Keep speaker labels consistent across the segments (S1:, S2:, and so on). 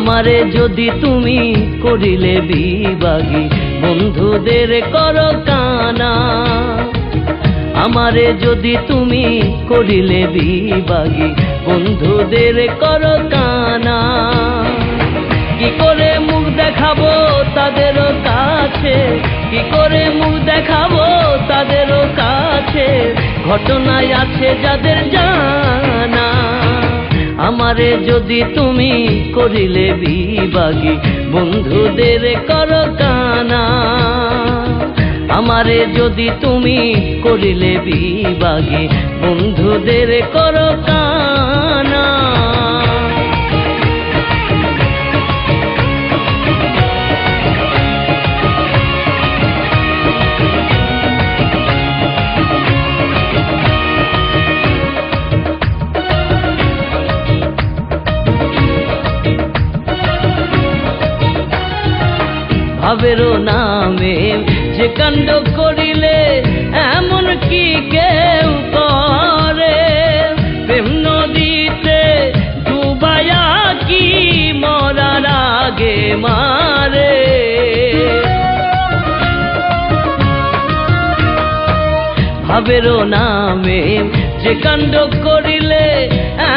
S1: আমারে যদি তুমি করিলে বিবাগী বন্ধুদের কর কানা। আমারে যদি তুমি করিলে বিবাগী বন্ধুদের কর কানা। কি করে মুখ দেখাবো তাদের কাছে? কি করে মুখ দেখাবো তাদের কাছে? ঘটনায় আছে যাদের জানা। আমারে যদি তুমি করিলে বিবাগী, বন্ধুদের কর কানা আমারে যদি তুমি করিলে বিবাগী, বন্ধুদের কর কানা ভাবেরও নামে। যে কাণ্ড করিলে এমন কি কেউ করে? প্রেম নদীতে ডুবায়া কি মরার আগে মারে? ভাবেরও নামে। যে কাণ্ড করিলে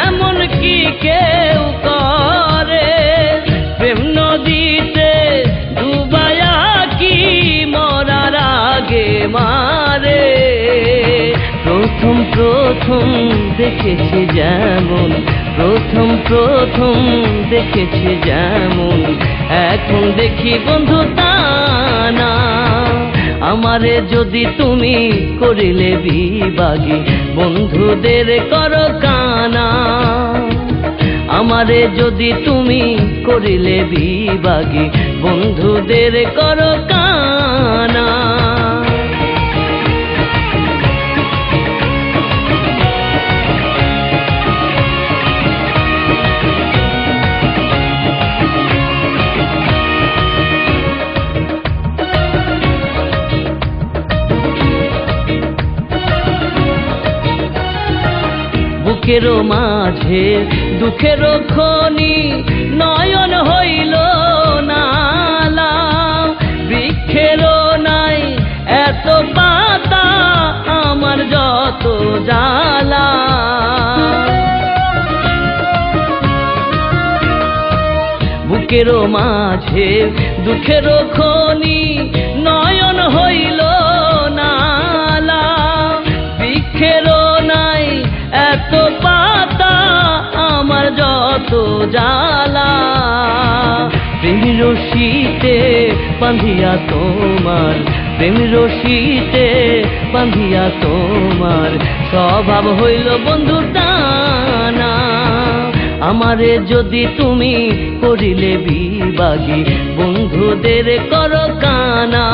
S1: এমন কি কেউ প্রথম প্রথম দেখেছি যেমন, প্রথম প্রথম দেখেছি যেমন, এখন দেখি বন্ধু না। আমারে যদি তুমি করিলে বিবাগী, বন্ধুদের কর কানা। আমারে যদি তুমি করিলে বিবাগী, বন্ধুদের কর কানা। বুকেরও মাঝে, দুঃখেরও খনি, নয়ন হইল নালা। বৃক্ষেরও নাই এত পাতা, আমার যত জ্বালা। বুকেরও মাঝে, দুঃখেরও খনি, নয়ন হইল জ্বালা প্রেম রশিতে বাঁধিয়া তোমার, প্রেম রশিতে বাঁধিয়া তোমার, স্বভাব হইল বন্ধু টানা আমারে যদি তুমি করিলে বিবাগী, বন্ধুদের কর কানা।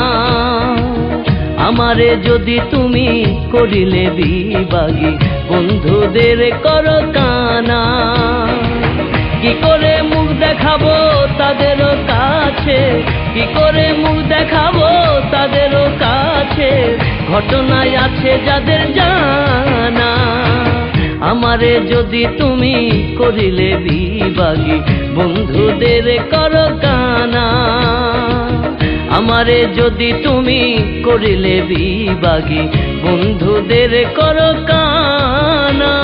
S1: আমারে যদি তুমি করিলে বিবাগী, বন্ধুদের কর কানা। করে মুখ দেখাবো তাদের কাছে? কি করে মুখ দেখাবো তাদের কাছে? ঘটনায় আছে যাদের জানা। আমারে যদি তুমি করিলে বিবাগী বন্ধুদের কর কানা আমারে যদি তুমি করিলে বিবাগী বন্ধুদের কর কানা